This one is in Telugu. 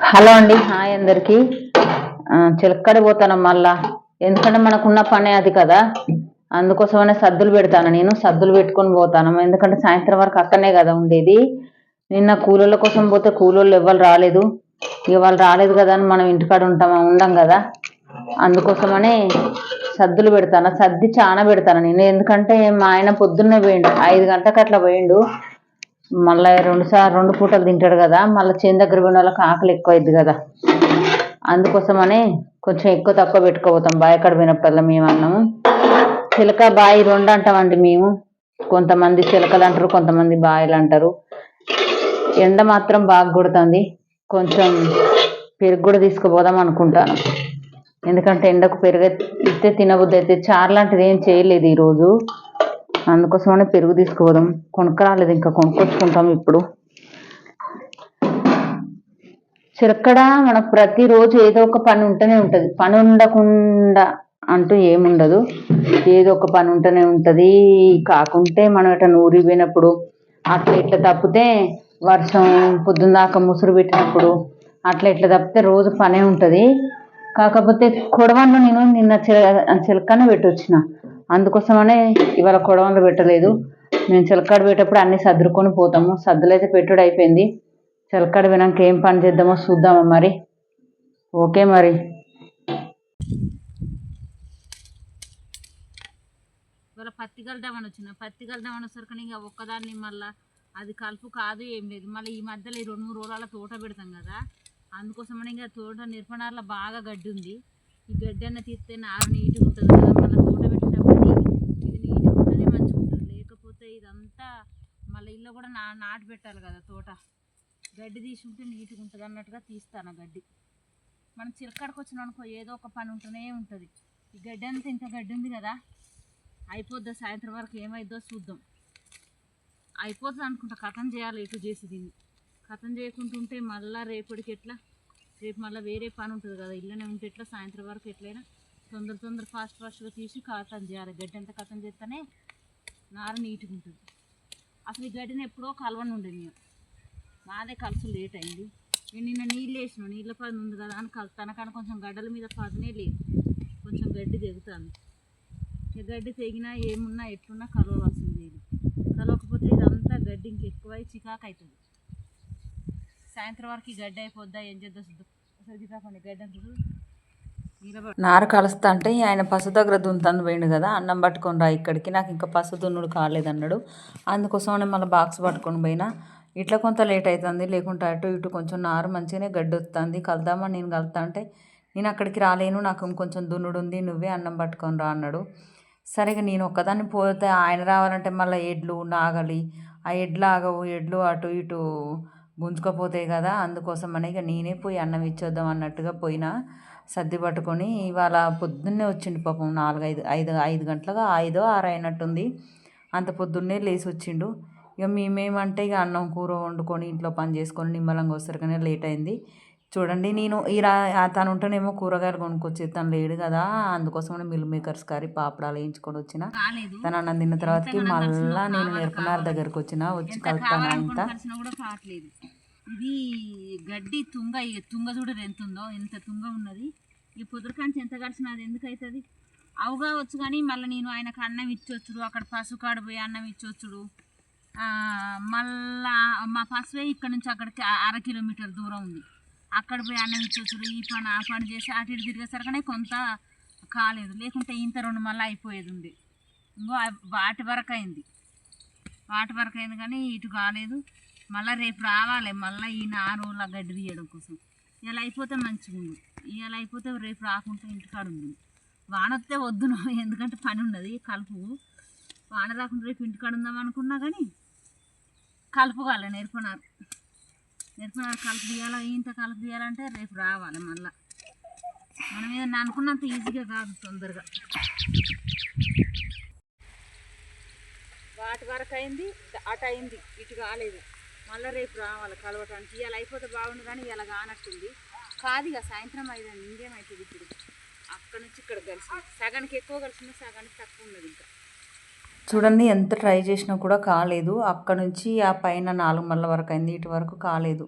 హలో అండి. హాయ్ అందరికి. చిలక్కడి పోతాను మళ్ళా. ఎందుకంటే మనకున్న పనే అది కదా. అందుకోసమనే సద్దులు పెడతాను నేను. సద్దులు పెట్టుకొని పోతాను. ఎందుకంటే సాయంత్రం వరకు అక్కడనే కదా ఉండేది. నిన్న కూలోళ్ళ కోసం పోతే కూలోళ్ళు ఎవ్వరు రాలేదు. ఇక వాళ్ళు రాలేదు కదా అని మనం ఇంటికాడ ఉంటాం ఉండం కదా. అందుకోసమనే సద్దులు పెడతాను. సర్ది చాలా పెడతాను నేను. ఎందుకంటే మా ఆయన పొద్దున్నే పోయిండు. ఐదు గంటలకు అట్లా పోయిండు. మళ్ళీ రెండు సార్లు రెండు పూటలు తింటాడు కదా మళ్ళీ చేను దగ్గర పోయిన వాళ్ళకి ఆకలి ఎక్కువ అయింది కదా. అందుకోసమనే కొంచెం ఎక్కువ తక్కువ పెట్టుకోపోతాం బావి ఎక్కడ పోయినప్పుడల్లా మేము అన్నాము. చిలక బాయి రెండు అంటామండి మేము. కొంతమంది చిలకలు అంటారు కొంతమంది బాయిలు అంటారు. ఎండ మాత్రం బాగా కొడుతుంది. కొంచెం పెరుగు కూడా తీసుకుపోదాం అనుకుంటాను. ఎందుకంటే ఎండకు పెరుగు ఇస్తే తినబుద్ధి అయితే చారు లాంటిది ఏం చేయలేదు ఈరోజు. అందుకోసమనే పెరుగు తీసుకుపోదాం. కొనుక్కరాలేదు ఇంకా కొనుక్కొచ్చుకుంటాం ఇప్పుడు. చిలకడ మనకు ప్రతిరోజు ఏదో ఒక పని ఉంటూనే ఉంటుంది. పని ఉండకుండా అంటూ ఏముండదు. ఏదో ఒక పని ఉంటూనే ఉంటుంది. కాకుంటే మనం ఎట్లా నూరి పోయినప్పుడు అట్లా ఇట్లా తప్పితే వర్షం పొద్దున్న దాకా ముసురు పెట్టినప్పుడు అట్లా ఇట్లా తప్పితే రోజు పనే ఉంటుంది. కాకపోతే కొడవన్ను నేను నిన్న చిల చిలకనే పెట్టొచ్చిన. అందుకోసమనే ఇవాళ కొడవలు పెట్టలేదు. మేము చిలకాడ పెట్టేటప్పుడు అన్ని సర్దుకొని పోతాము. సద్దులు అయితే పెట్టుడు అయిపోయింది. చిలకాడ వినాక ఏం పని చేద్దామో చూద్దామా మరి. ఓకే మరి. ఇవాళ పత్తి కలుద్దామని వచ్చిన. పత్తి కలుద్దామని వచ్చరికి ఇంకా ఒక్కదాన్ని మళ్ళీ అది కలుపు కాదు ఏం లేదు. మళ్ళీ ఈ మధ్యలో ఈ రెండు మూడు రోజుల తోట పెడతాం కదా. అందుకోసమని ఇంకా తోట నిర్పణాల బాగా గడ్డి ఉంది. ఈ గడ్డి అన్న తీస్తే నారు నీట్గా ఉంటుంది కదా మళ్ళీ తోట పెట్టేటప్పటికి ఇది నీట్గా ఉంటేనే మంచిగా ఉంటుంది లేకపోతే ఇదంతా మళ్ళీ ఇల్లు కూడా నా నాటు పెట్టాలి కదా తోట. గడ్డి తీసి ఉంటే నీట్గా ఉంటుంది అన్నట్టుగా తీస్తాను గడ్డి. మనం చిలకడకు వచ్చినాం అనుకో ఏదో ఒక పని ఉంటూనే ఉంటుంది. ఈ గడ్డి అంతా ఇంత గడ్డి ఉంది కదా అయిపోద్దా సాయంత్రం వరకు ఏమైద్దో చూద్దాం. అయిపోతుంది అనుకుంటా కథం చేయాలి ఎటు చేసి దీన్ని. కథం ఉంటే మళ్ళీ రేపటికి ఎట్లా? రేపు మళ్ళీ వేరే పని ఉంటుంది కదా ఇల్లునే ఉంటే ఎట్లా? సాయంత్రం వరకు ఎట్లయినా తొందర తొందర ఫాస్ట్ ఫాస్ట్గా తీసి కథం చేయాలి. గడ్డి అంతా కథం చేస్తేనే నార నీట్గా ఉంటుంది. అసలు ఈ గడ్డిని ఎప్పుడో కలవని ఉండే మేము మాదే కలుసు లేట్ అయింది. నేను నిన్న నీళ్ళు వేసిన నీళ్ళ పది ఉంది కదా అని కలుస్తాను కానీ కొంచెం గడ్డల మీద పదనే లేదు. కొంచెం గడ్డి తెగుతాను ఇక గడ్డి తెగినా ఏమున్నా ఎట్లున్నా కలవవలసింది ఇది కలవకపోతే ఇదంతా గడ్డి ఇంకెక్కువై చికాకు అవుతుంది సాయంత్రం వరకు గడ్డి అయిపోద్దా ఏం చేద్దా చూద్దాం అసలు గడ్డి అంతా నార కలుస్తా అంటే ఆయన పసు దగ్గర దున్నుతాను పోయిండు కదా అన్నం పట్టుకొని రా ఇక్కడికి నాకు ఇంకా పసు దున్నుడు కాలేదన్నాడు. అందుకోసమనే మళ్ళీ బాక్స్ పట్టుకొని పోయినా. ఇట్లా కొంత లేట్ అవుతుంది లేకుంటే అటు ఇటు కొంచెం నారు మంచిగానే గడ్డి వస్తుంది కలుద్దామని నేను కలుతా అంటే నేను అక్కడికి రాలేను నాకు ఇంకొంచెం దున్నుడు ఉంది నువ్వే అన్నం పట్టుకొని రా అన్నాడు. సరిగా నేను ఒక్కదాన్ని పోతే ఆయన రావాలంటే మళ్ళీ ఎడ్లు నాగలి ఆ ఎడ్లు ఆగవు ఎడ్లు అటు ఇటు గుంజుకపోతాయి కదా అందుకోసం అని ఇక నేనే పోయి అన్నం ఇచ్చేద్దాం అన్నట్టుగా పోయినా. సర్ది పట్టుకొని ఇవాళ పొద్దున్నే వచ్చిండు పాపం నాలుగైదు ఐదు ఐదు గంటలుగా ఐదో ఆరు అయినట్టుంది. అంత పొద్దున్నే లేచి వచ్చిండు. ఇక మేమేమంటే ఇక అన్నం కూర వండుకొని ఇంట్లో పని చేసుకొని నిమ్మలంగా వస్తారు లేట్ అయింది. చూడండి నేను రా తను ఉంటేనేమో కూరగాయలు కొనుక్కొచ్చి తను లేడు కదా. అందుకోసమని మిల్ మేకర్స్ కర్రీ పాపడాలు వేయించుకొని వచ్చిన. కాలేదు తను అన్నం తిన్న తర్వాతకి మళ్ళా నేను నేర్పనార్ దగ్గరకు వచ్చిన వచ్చి కలుపుతాను ఇంత? కావట్లేదు. ఇది గడ్డి తుంగ తుంగ చూడరు ఎంత ఉందో ఎంత తుంగ ఉన్నది. ఈ పొద్దురకాంచి ఎంత కలిసినా అది ఎందుకు అవుతుంది అవుగా వచ్చు కానీ మళ్ళీ నేను ఆయనకు అన్నం ఇచ్చొచ్చుడు అక్కడ పశు కాడ పోయి అన్నం ఇచ్చొచ్చుడు. మళ్ళా మా పశువే ఇక్కడ నుంచి అక్కడికి అర కిలోమీటర్ దూరం ఉంది. అక్కడ పోయి అన్నం ఇచ్చొచ్చుడు ఈ పని ఆ పని చేసి అటు ఇటు తిరిగేసరికనే కొంత కాలేదు. లేకుంటే ఇంత రెండు మళ్ళీ అయిపోయేది ఉంది ఇంకో వాటి వరకు అయింది. వాటి వరకు అయింది కానీ ఇటు కాలేదు. మళ్ళీ రేపు రావాలి. మళ్ళీ ఈ నారుల గడ్డి తీయడం కోసం. ఇలా అయిపోతే మంచిగా ఉంది ఇలా అయిపోతే రేపు రాకుంటే ఇంటికాడ ఉంది వాన వస్తే వద్దును ఎందుకంటే పని ఉన్నది కలుపు. వాన రాకుండా రేపు ఇంటికాడ ఉందాం అనుకున్నా కానీ కలుపు కాలే నేర్పనారు నేర్పనారు కలుపు తీయాలా? ఇంత కలుపు తీయాలంటే రేపు రావాలి మళ్ళీ. మనం ఏదన్నా అనుకున్నంత ఈజీగా కాదు తొందరగా. వాటి వరకు అయింది అటు అయింది ఇటు కాలేదు. మళ్ళీ రేపు రావాలి కలవటానికి. ఇలా అయిపోతే బాగుండు కానీ ఇలా కానట్టుంది. కాదు ఇక సాయంత్రం అయిందండి ఇంకేమవుతుంది ఇప్పుడు. అక్కడ నుంచి ఇక్కడ కలిసి సగానికి ఎక్కువ కలిసింది సగానికి తక్కువ ఉన్నది ఇంకా. చూడండి ఎంత ట్రై చేసినా కూడా కాలేదు. అక్కడ నుంచి ఆ పైన నాలుగు మళ్ళ వరకు అయింది ఇటు వరకు కాలేదు.